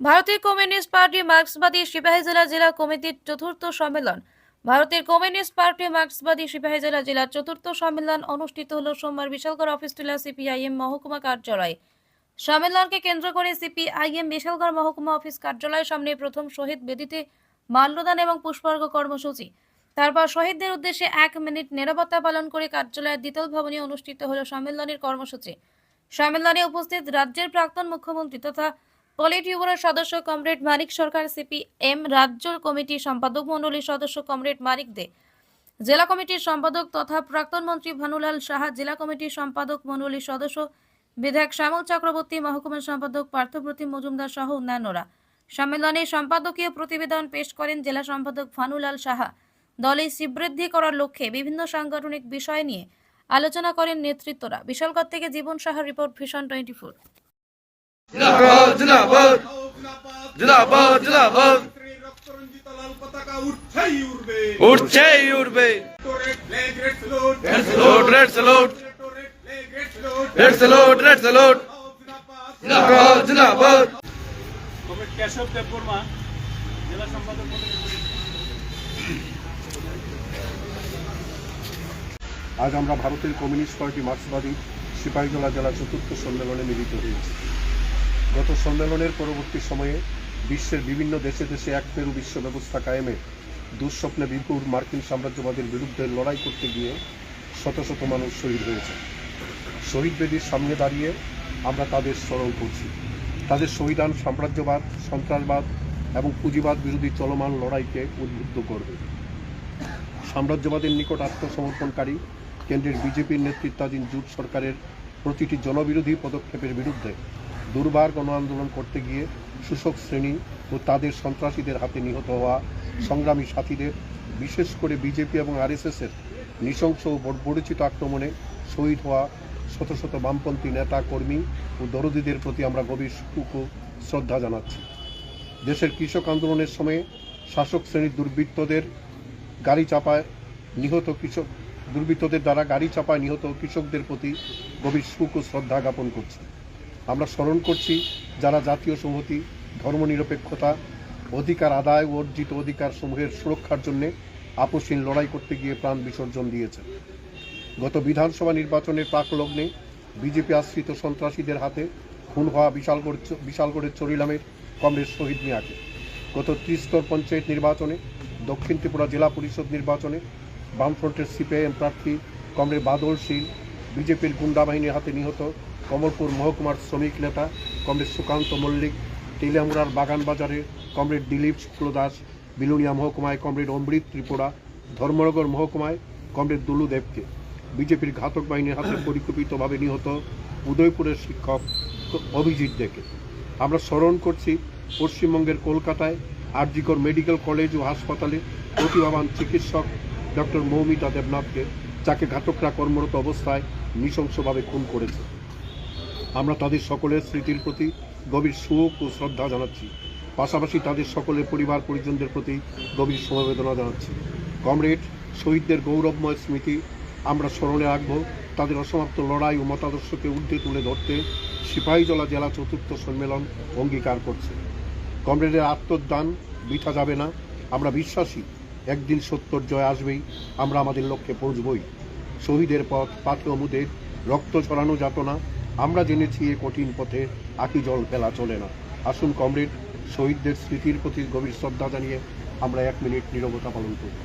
ভারতের communist party মার্ক্সবাদী Sepahijala জেলা জেলা কমিটির চতুর্থ সম্মেলন। ভারতের কমিউনিস্ট পার্টি মার্ক্সবাদী সিপাহীজলা জেলার চতুর্থ সম্মেলন অনুষ্ঠিত হল সোমবার বিশালগড় অফিস টিলা সিপিআইএম মহকুমা কার্যালয়। সম্মেলনকে কেন্দ্র করে সিপিআইএম বিশালগড় মহকুমা অফিস কার্যালয়ের সামনে প্রথম শহীদ বেদিতে মাল্যদান এবং পুষ্পার্ঘ কর্মসূচি। তারপর শহীদদের উদ্দেশ্যে এক মিনিট নিরবতা পালন করে কার্যালয়ের দ্বিতল ভবনে অনুষ্ঠিত হল সম্মেলনের কর্মসূচি। সম্মেলনে উপস্থিত রাজ্যের প্রাক্তন মুখ্যমন্ত্রী তথা পলিট সদস্য কমরেড মানিক সরকার সিপিএম রাজ্য কমিটির সম্পাদক মণ্ডলীর সদস্য কমরেড মানিক দে। জেলা কমিটির সম্পাদক তথা প্রাক্তন মন্ত্রী ভানুলাল সাহা, জেলা কমিটির সম্পাদক মণ্ডলীর সদস্য বিধায়ক শ্যামল চক্রবর্তী মহকুমা সম্পাদক পার্থপ্রতিম মজুমদার সহ অন্যান্যরা। সম্মেলনে সম্পাদকীয় প্রতিবেদন পেশ করেন জেলা সম্পাদক ভানুলাল সাহা। দলে শ্রীবৃদ্ধি করার লক্ষ্যে বিভিন্ন সাংগঠনিক বিষয় নিয়ে আলোচনা করেন নেতৃত্বরা। বিশালগড় থেকে জীবন সাহার রিপোর্ট ভিশন টোয়েন্টি ফোর আজ আমরা ভারতের কমিউনিস্ট পার্টি মার্ক্সবাদী সিপাহীজলা জেলা চতুর্থ সম্মেলনে মিলিত হয়েছি। গত সম্মেলনের পরবর্তী সময়ে বিশ্বের বিভিন্ন দেশে দেশে এক পেরু বিশ্ব ব্যবস্থা কায়েমে দুঃস্বপ্নে বিপুর মার্কিন সাম্রাজ্যবাদের বিরুদ্ধে লড়াই করতে গিয়ে শত শত মানুষ শহীদ হয়েছে। শহীদ বেদির সামনে দাঁড়িয়ে আমরা তাদের স্মরণ করছি। তাদের শহীদান সাম্রাজ্যবাদ, সন্ত্রাসবাদ এবং পুঁজিবাদ বিরোধী চলমান লড়াইকে উদ্বুদ্ধ করবে। সাম্রাজ্যবাদের নিকট আত্মসমর্পণকারী কেন্দ্রের বিজেপির নেতৃত্বাধীন জোট সরকারের প্রতিটি জনবিরোধী পদক্ষেপের বিরুদ্ধে দুর্বার গণ আন্দোলন করতে গিয়ে শোষক শ্রেণি ও তাদের সন্ত্রাসীদের হাতে নিহত হওয়া সংগ্রামী সাথীদের, বিশেষ করে বিজেপি এবং আরএসএসের নৃশংস ও বর্বরিচিত আক্রমণে শহীদ হওয়া শত শত বামপন্থী নেতা, কর্মী ও দরদীদের প্রতি আমরা গভীর ও শ্রদ্ধা জানাচ্ছি। দেশের কৃষক আন্দোলনের সময়ে শাসক শ্রেণির দুর্বৃত্তদের গাড়ি চাপায় নিহত কৃষক, দুর্বৃত্তদের দ্বারা গাড়ি চাপায় নিহত কৃষকদের প্রতি গভীর সুখ ও শ্রদ্ধা জ্ঞাপন করছি। আমরা স্মরণ করছি যারা জাতীয় সংহতি ধর্মনিরপেক্ষতা, অধিকার আদায়, অর্জিত অধিকার সমূহের সুরক্ষার জন্য আপসীন লড়াই করতে গিয়ে প্রাণ বিসর্জন দিয়েছে। গত বিধানসভা নির্বাচনের প্রাকলগ্নে বিজেপি আশ্রিত সন্ত্রাসীদের হাতে খুন হওয়া বিশালগড় বিশালগড়ের চরিলামের কমরেড শহীদ মিয়াকে। গত ত্রিস্তর পঞ্চায়েত নির্বাচনে, দক্ষিণ ত্রিপুরা জেলা পরিষদ নির্বাচনে বামফ্রন্টের সিপিআইএম প্রার্থী কমরেড বাদল শীল বিজেপির গুন্ডা বাহিনীর হাতে নিহত কমলপুর মহকুমার শ্রমিক নেতা, কমরেড সুকান্ত মল্লিক টেলিয়ামুড়ার বাগান বাজারের কমরেড দিলীপ শুক্লদাস বিলুনিয়া মহকুমায় কমরেড অমৃত ত্রিপুরা, ধর্মনগর মহকুমায় কমরেড দুলু দেবকে। বিজেপির ঘাতক বাহিনীর হাতে পরিকল্পিতভাবে নিহত উদয়পুরের শিক্ষক অভিজিৎ দেকে আমরা স্মরণ করছি পশ্চিমবঙ্গের কলকাতায় আরজিকর মেডিকেল কলেজ ও হাসপাতালে প্রতিভাবান চিকিৎসক ডক্টর মৌমিতা দেবনাথকে, যাকে ঘাতকরা কর্মরত অবস্থায় নৃশংসভাবে খুন করেছে। আমরা তাদের সকলের স্মৃতির প্রতি গভীর শোক ও শ্রদ্ধা জানাচ্ছি। পাশাপাশি তাদের সকলের পরিবার পরিজনদের প্রতি গভীর সমবেদনা জানাচ্ছি। কমরেড, শহীদদের গৌরবময় স্মৃতি, আমরা স্মরণে রাখব তাদের অসমাপ্ত লড়াই ও মতাদর্শকে ঊর্ধ্বে তুলে ধরতে সিপাহীজলা জেলা চতুর্থ সম্মেলন অঙ্গীকার করছে। কমরেডের আত্মদান বিঠা যাবে না। আমরা বিশ্বাসী, একদিন সত্যর জয় আসবেই, আমরা আমাদের লক্ষ্যে পৌঁছবই। শহীদের পথ পাথে অমুদের রক্ত ছড়ানো যাতনা আমরা জেনেছি এ কঠিন পথে আঁকি জল ফেলা চলে না। আসুন, কমরেড, শহীদদের স্মৃতির প্রতি গভীর শ্রদ্ধা জানিয়ে আমরা এক মিনিট নীরবতা পালন করি